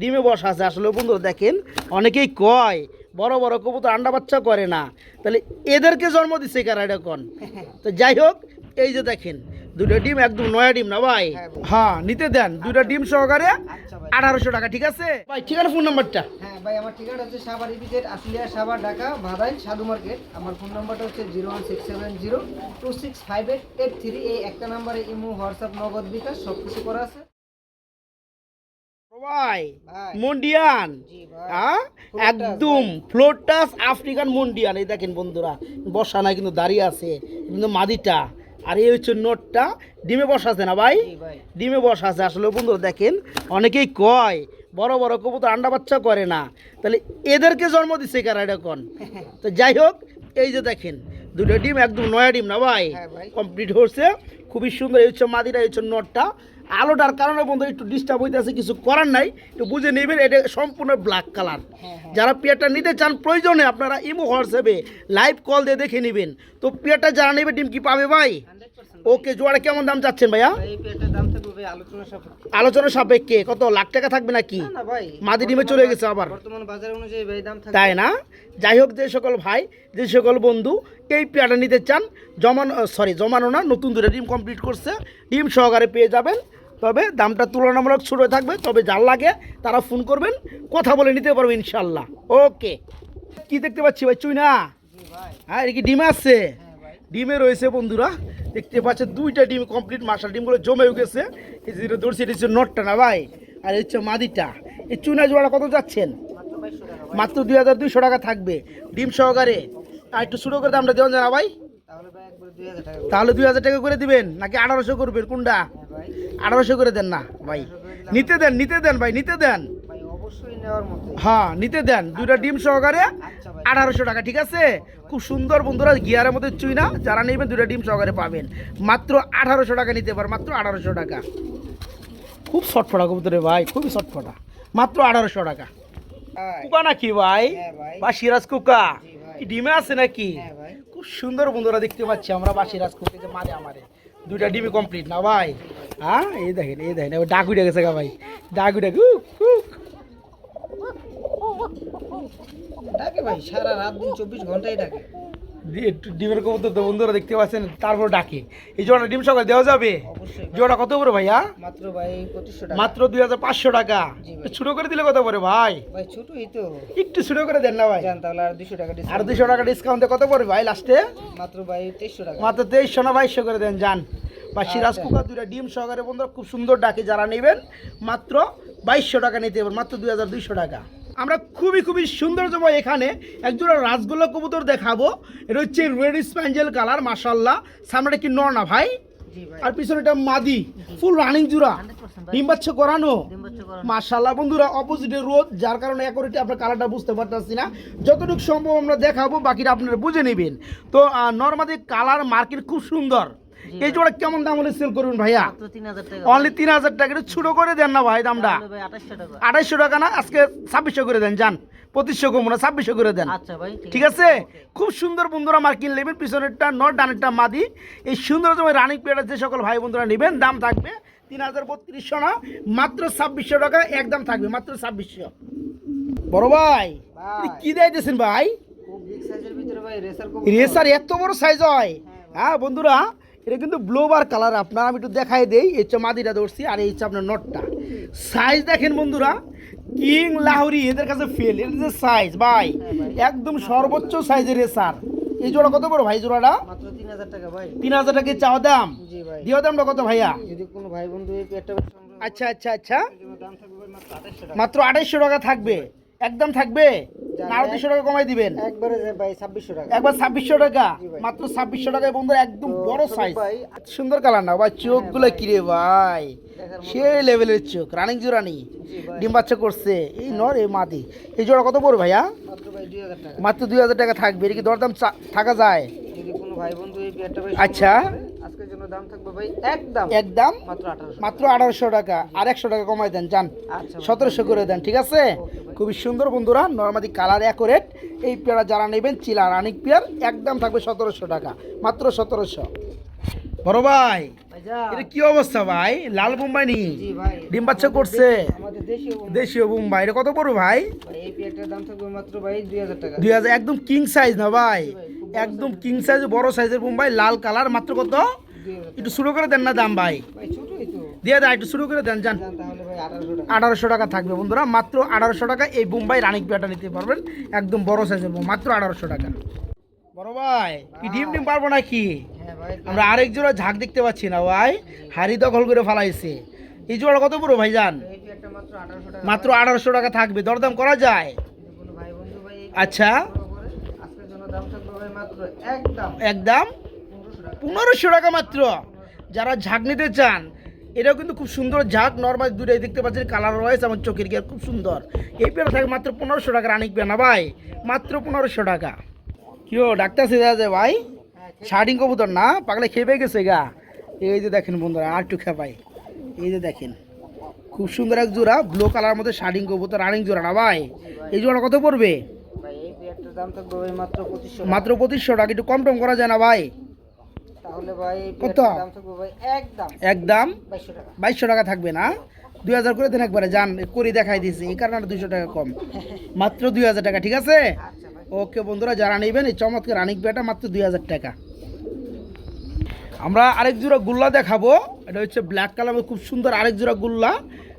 ডিমে বসা আছে। আসলে বন্ধুরা দেখেন অনেকেই কয় বড় বড় কবুতর আন্ডা বাচ্চা করে না। তাহলে এদেরকে জন্ম দিচ্ছে কারা এটা কোন? তো যাই হোক এই যে দেখেন দুটো ডিম একদম নয়া ডিম না ভাই? হ্যাঁ হ্যাঁ নিতে দেন। দুটো ডিম সহকারে আচ্ছা আঠারোশো টাকা ঠিক আছে? ভাই ঠিকানা ফোন নাম্বারটা হ্যাঁ ভাই আমার ঠিকানা হচ্ছে সাবার ইপিজেড আশুলিয়া সাবার ঢাকা ভাদাইল সাধু মার্কেট। আমার ফোন নাম্বারটা হচ্ছে zero one six seven zero two six five eight eight three. এই একটা নাম্বারে ইমো হোয়াটসঅ্যাপ নগদ বিকাশ সব কিছু করা আছে। ভাই মন্ডিয়ান। হ্যাঁ একদম ফ্লোটাস আফ্রিকান মন্ডিয়ান এই দেখেন বন্ধুরা বসা নাই কিন্তু দাঁড়িয়ে আছে কিন্তু মাদিটা। আর এই হচ্ছে নোটটা ডিমে বসা আছে না ভাই? ডিমে বসা আছে আসলে বন্ধুরা দেখেন অনেকেই কয় বড় বড় কবুতর আন্ডা বাচ্চা করে না। তাহলে এদেরকে জন্ম দিচ্ছে কারা এটা কোন তো যাই হোক এই যে দেখেন দুটো ডিম একদম নয়া ডিম না ভাই? হ্যাঁ ভাই। কমপ্লিট হচ্ছে খুবই সুন্দর এই হচ্ছে মাদিরা এই হচ্ছে নটটা। আলোটার কারণে বন্ধু একটু ডিস্টার্ব হইতেছে কিছু করার নাই। একটু বুঝে নেবেন এটা সম্পূর্ণ ব্ল্যাক কালার হ্যাঁ যারা পেয়ারটা নিতে চান প্রয়োজনে আপনারা ইমো হোয়াটসঅ্যাপে লাইভ কল দিয়ে দেখে নেবেন। তো পেয়ারটা যারা নেবে ডিম কি পাবে ভাই? ওকে জোয়ারে কেমন দাম চাচ্ছেন ভাইয়া? আলোচনা সাপেক্ষে। কত লাখ টাকা থাকবে নাকি? মাদি ডিমে চলে গেছে আবার। তাই না? যাই হোক যে সকল ভাই যে সকল বন্ধু এই পেয়ারটা নিতে চান জমানো সরি জমানো না নতুন দুটো ডিম কমপ্লিট করছে। ডিম সহকারে পেয়ে যাবেন। তবে দামটা তুলনামূলক ছোট থাকবে, তবে যার লাগে তারা ফোন করবেন, কথা বলে নিতে পারবেন ইনশাল্লাহ ওকে। কি দেখতে পাচ্ছি ভাই? চুই না হ্যাঁ এটা কি ডিমে আছে? ডিমে রয়েছে বন্ধুরা, দেখতে পাচ্ছেন দুইটা ডিম কমপ্লিট মাসাল ডিমগুলো জমে গেছে এই এটা হচ্ছে নটটা না ভাই? আর হচ্ছে মাদিটা। এই চুনা জোড়া কত যাচ্ছেন? মাত্র দুই হাজার দুইশো টাকা থাকবে, ডিম সহকারে। আর একটু ছোটো করে দামটা দেওয়া যায় না ভাই? তাহলে দুই হাজার টাকা করে। দিবেন। নাকি আঠারোশো করবেন, কোনটা? আঠারোশো করে দেন না ভাই। নিতে দেন নিতে দেন ভাই নিতে দেন। ভাই অবশ্যই নেওয়ার হ্যাঁ নিতে দেন। দুইটা ডিম সহকারে আচ্ছা আঠারোশো টাকা ঠিক আছে? খুব সুন্দর বন্ধুরা গিয়ারের মধ্যে চুই না যারা নেবেন দুটা ডিম সহকারে পাবেন। মাত্র আঠারোশো টাকা নিতে পার মাত্র আঠারোশো টাকা। খুব শটফটা কবুতরে ভাই খুবই শটফটা মাত্র আঠারোশো টাকা। কুকা নাকি ভাই? হ্যাঁ বা সিরাজ কুকা? ডিমে আছে নাকি? হ্যাঁ ভাই। খুব সুন্দর বন্ধুরা দেখতে পাচ্ছি আমরা বা সিরাজ কুকে মারে আমারে। দুইটা ডিমি কমপ্লিট না ভাই? হ্যাঁ এই দেখেন এই দেখেন ডাক উঠে গেছে গা ভাই। ডাক উঠে ডাকে ভাই, সারা রাত দিন চব্বিশ ঘন্টাই ডাকে। ডিমের কবুতর তো বন্ধুরা দেখতে পাচ্ছেন তারপর ডাকে। এই জোড়া ডিম সকাল দেওয়া যাবে? জোড়া কত করে ভাইয়া? মাত্র ভাই টাকা। মাত্র দুই হাজার পাঁচশো টাকা। ছোটো করে দিলে কত পড়ে ভাই? ভাই ছোটই তো। একটু ছোটো করে দেন না ভাই। তাহলে আর দুশো টাকা আর দুশো টাকা ডিসকাউন্টে কত পড়ে ভাই লাস্টে মাত্র ভাই তেইশশো টাকা। মাত্র তেইশশো না বাইশশো করে দেন যান। বা সিরাজ আচ্ছা। কুকার দুইটা ডিম সহকারে বন্ধুরা খুব সুন্দর ডাকে যারা নেবেন মাত্র বাইশশো টাকা নিতে পারবেন মাত্র দুই হাজার দুইশো টাকা। আমরা খুবই খুবই সুন্দর জমা এখানে। একজোড়া রাসগোল্লা কবুতর দেখাবো। এটা হচ্ছে রেড স্প্যাঞ্জেল কালার মাসাল্লাহ সামনেটা কি নর না ভাই? আর পিছনে এটা মাদি। ফুল রানিং জুড়া। হান্ড্রেড পার্সেন্ট ভাই। ডিম বাচ্চা করানো। মাশাল্লাহ বন্ধুরা অপোজিটে রোদ যার কারণে একরিটি আপনার কালারটা বুঝতে পারতেছি না। যতটুকু সম্ভব আমরা দেখাবো বাকিটা আপনারা বুঝে নেবেন। তো নর্মালি কালার মার্কেট খুব সুন্দর। এই জোড়া কেমন দাম হলে সেল করবেন ভাইয়া? অনলি তিন হাজার টাকা। একটু ছোটো করে দেন না ভাই দামটা। টাকা। আড়াইশো টাকা না? আজকে ছাব্বিশশো করে দেন যান। পঁচিশশো কমো না ছাব্বিশশো করে দেন। আচ্ছা ভাই ঠিক আছে। খুব সুন্দর বন্ধুরা মার্কিন নেবেন পিছনেরটা নট ডানেরটা মাদি। এই সুন্দর তোমার রানিং প্লেয়ার যে সকল ভাই বন্ধুরা নেবেন দাম থাকবে তিন হাজার বত্রিশশো না? মাত্র ছাব্বিশশো টাকা একদম থাকবে মাত্র ছাব্বিশশো। বড় ভাই কি দিয়েছেন ভাই? খুব বিগ সাইজের ভিতরে ভাই রেসার এত বড় সাইজ হয়। হ্যাঁ বন্ধুরা এটা কিন্তু ব্লোবার কালার আপনার আমি একটু দেখাই দেই। এই হচ্ছে মাদিটা ধরছি আর এই হচ্ছে আপনার নটটা। সাইজ দেখেন বন্ধুরা কিং লাহরি এদের কাছে ফেল এর যে সাইজ ভাই একদম সর্বোচ্চ সাইজের রেসার এই জোড়া কত বড় ভাই জোড়াটা? তিন হাজার টাকা চাওয়া দাম? দিও দামটা কত ভাইয়া? যদি কোনো ভাই বন্ধু এই পেটটা সংগ্রহ আচ্ছা আচ্ছা আচ্ছা। মাত্র আড়াইশো টাকা থাকবে। একদম থাকবে? আরও দুশো টাকা কমাই দিবেন। একবারে ভাই ছাব্বিশশো টাকা। একবার ছাব্বিশশো টাকা। মাত্র ছাব্বিশশো টাকায় একদম বড় সাইজ সুন্দর কালার না ভাই চোখগুলো কিরে ভাই। দেখার সেই লেভেলের চোখ রানিং জোরানি ডিম বাচ্চা করছে। এই নর এই মাদি। এই জোড়া কত পড়বে ভাইয়া? মাত্র দুই হাজার টাকা। থাকবে এটা কি দরদাম থাকা যায়? আচ্ছা। আজকের জন্য দাম থাকবে ভাই একদম। একদম? মাত্র টাকা। আর একশো টাকা কমাই দেন যান। আচ্ছা ভাই। সতেরোশো করে দেন ঠিক আছে। খুবই সুন্দর বন্ধুরা নর্মালি কালার অ্যাকোরেট এই পেয়ারা যারা নেবেন চিলা রানিক পেয়ার একদম থাকবে সতেরোশো টাকা মাত্র সতেরোশো। বড় ভাই এটা কি অবস্থা ভাই? লাল বোম্বাই নি? ডিম বাচ্চা করছে। দেশীয় বোম্বাই। এটা কত পড়বে ভাই? দুই হাজার একদম কিং সাইজ না ভাই? একদম কিং সাইজ বড় সাইজের বোম্বাই লাল কালার মাত্র কত? একটু শুরু করে দেন না দাম ভাই। দিয়ে দেন একটু শুরু করে দেন যান। আঠারোশো টাকা। থাকবে বন্ধুরা মাত্র আঠারোশো টাকা এই বোম্বাই রানিং পেয়ারটা নিতে পারবেন একদম বড় সাইজের বোম মাত্র আঠারোশো টাকা। বড় ভাই কি ডিম ডিম পারব নাকি? হ্যাঁ আমরা আরেক জোড়া ঝাঁক দেখতে পাচ্ছি না ভাই হাড়ি দখল করে ফালাইছে। এই জোড়া কত পুরো ভাই যান মাত্র আঠারোশো টাকা। থাকবে দরদাম করা যায়? আচ্ছা। একদম। পনেরোশো টাকা মাত্র। যারা ঝাঁক নিতে চান এটাও কিন্তু খুব সুন্দর। ঝাঁক নর্মাল দূরে দেখতে পাচ্ছেন কালার রয়েছে আমার চোখের গিয়ে খুব সুন্দর। এই পেয়ারা থাকে মাত্র পনেরোশো টাকা রানিক পেয়ারা ভাই? মাত্র পনেরোশো টাকা। কি ও ডাক্তার সেজে আছে ভাই? শার্টিং কবুতর না? পাগলে খেপে গেছে গা। এই যে দেখেন বন্ধুরা আর একটু খেপাই। এই যে দেখেন খুব সুন্দর এক জোড়া ব্লু কালার মধ্যে শার্টিং কবুতর রানিং জোড়া না ভাই? এই জোড়া কত পড়বে? মাত্র পঁচিশশো টাকা। একটু কম টম করা যায় না ভাই? কত? একদম। বাইশশো টাকা। থাকবে না? দুই হাজার করে দেন একবারে যান করি দেখাই দিয়েছি এই কারণে টাকা কম। মাত্র দুই হাজার টাকা ঠিক আছে? আচ্ছা ওকে বন্ধুরা যারা নেবেন এই চমৎকার পেয়াটা মাত্র দুই হাজার টাকা। আমরা আরেক জোড়া গুল্লা দেখাবো। এটা হচ্ছে ব্ল্যাক কালারের খুব সুন্দর আরেক জোড়া গুল্লা।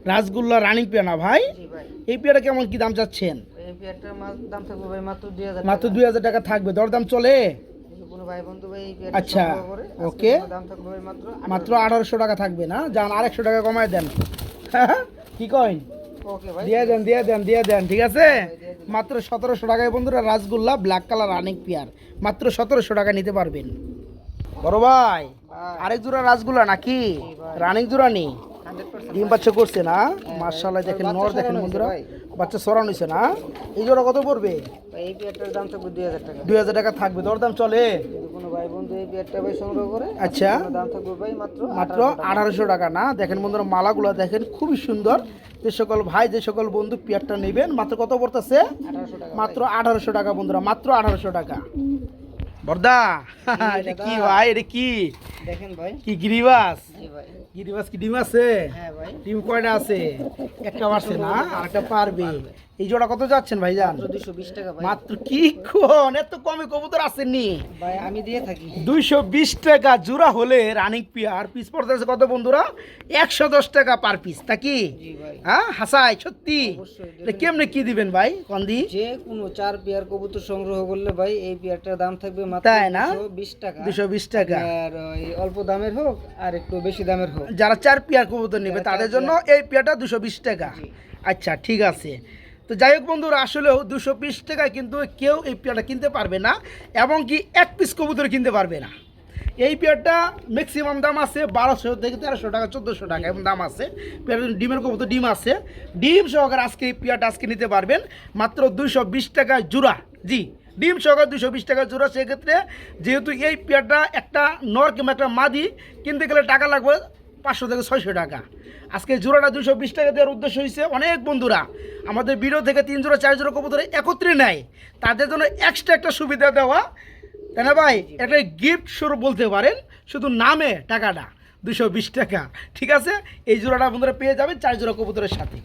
রাসগুল্লা রানিং পেয়া না ভাই? এই পেয়াটা কেমন কি দাম চাচ্ছেন? মাত্র দুই হাজার টাকা থাকবে। দরদাম চলে? ভাই বন্ধু ভাই আচ্ছা, ওকে। দাম থাকবে মাত্র মাত্র আঠারোশো টাকা থাকবে না? যান আরেকশো টাকা কমায় দেন। কি কইন? দিয়ে দেন দিয়ে দেন দিয়ে দেন ঠিক আছে? মাত্র সতেরোশো টাকায় বন্ধুরা rasgulla black colour running pair. মাত্র সতেরোশো টাকা নিতে পারবেন। বড় ভাই আরেক জোড়া রাসগোল্লা নাকি? রানিক জোড়া নেই ডিম বাচ্চা করছে না। মার্শাল্লাহ দেখেন নর দেখেন বন্ধুরা। বাচ্চা সরানো হয়েছে না। এই জোড়া কত পড়বে? এই পেয়ারটার দাম থাকবে দুই হাজার টাকা। দুই হাজার টাকা থাকবে। দরদাম চলে? কোনো ভাই বন্ধু এই পেয়ারটা ভাই সংগ্রহ করে আচ্ছা। দাম থাকবে ভাই মাত্র মাত্র আঠারোশো টাকা। না? দেখেন বন্ধুরা মালাগুলো দেখেন খুবই সুন্দর। যে সকল ভাই যে সকল বন্ধু পেয়ারটা নেবেন মাত্র কত পড়তেছে? মাত্র আঠারোশো টাকা বন্ধুরা মাত্র আঠারোশো টাকা। বর্দা এটা কি ভাই? এটা কি? দেখেন ভাই। কি গিরিবাস? গিরিবাস কি ডিম আছে? হ্যাঁ ডিম কয়টা আছে? একটা পারছে না আর পারবে। এই জোড়া কত যাচ্ছেন ভাইজান? মাত্র দুশো বিশ টাকা মাত্র কি কোন? এত কমে কবুতর আসেননি। ভাই আমি দিয়ে থাকি। দুইশো বিশ টাকা জোড়া হলে রানিং পিয়ার পিস পড়তেছে কত বন্ধুরা? একশো দশ টাকা পার পিস তা কি? হ্যাঁ হাসাই সত্যি? কেমনে কি দিবেন ভাই কন্দি? যে কোনো চার পেয়ার কবুতর সংগ্রহ করলে ভাই এই পেয়ারটার দাম থাকবে মাত্র তাই না? বিশ টাকা। দুশো বিশ টাকা। আর অল্প দামের হোক আর একটু বেশি দামের হোক। যারা চার পেয়ার কবুতর নেবে তাদের জন্য এই পেয়ারটা দুশো বিশ টাকা। আচ্ছা ঠিক আছে। তো যাই হোক বন্ধুরা আসলেও দুশো বিশ টাকায় কিন্তু কেউ এই পেয়ারটা কিনতে পারবে না এবং কি এক পিস কবুতর কিনতে পারবে না। এই পেয়ারটা ম্যাক্সিমাম দাম আছে বারোশো থেকে তেরোশো টাকা চোদ্দোশো টাকা এমন দাম আছে। পেয়ারের ডিমের কবুতর ডিম আছে। ডিম সহকারে আজকে এই পেয়ারটা আজকে নিতে পারবেন। মাত্র দুশো বিশ টাকা জোড়া। জি। ডিম সহকারে দুশো বিশ টাকা জোড়া, সেক্ষেত্রে যেহেতু এই পেয়ারটা একটা নর কিংবা একটা মাদি, কিনতে গেলে টাকা লাগবে পাঁচশো থেকে ছয়শো টাকা। আজকে জোড়াটা দুশো বিশ টাকা দেওয়ার উদ্দেশ্য হয়েছে অনেক বন্ধুরা, আমাদের ভিডিও থেকে তিন জোড়া, চার জোড়া কবুতরে একত্রে নেয়। তাদের জন্য এক্সট্রা একটা সুবিধা দেওয়া। তাই না ভাই? একটা গিফট স্বরূপ বলতে পারেন, শুধু নামে টাকাটা দুশো বিশ টাকা। ঠিক আছে? এই জোড়াটা বন্ধুরা পেয়ে যাবেন চার জোড়া কবুতরের সাথে।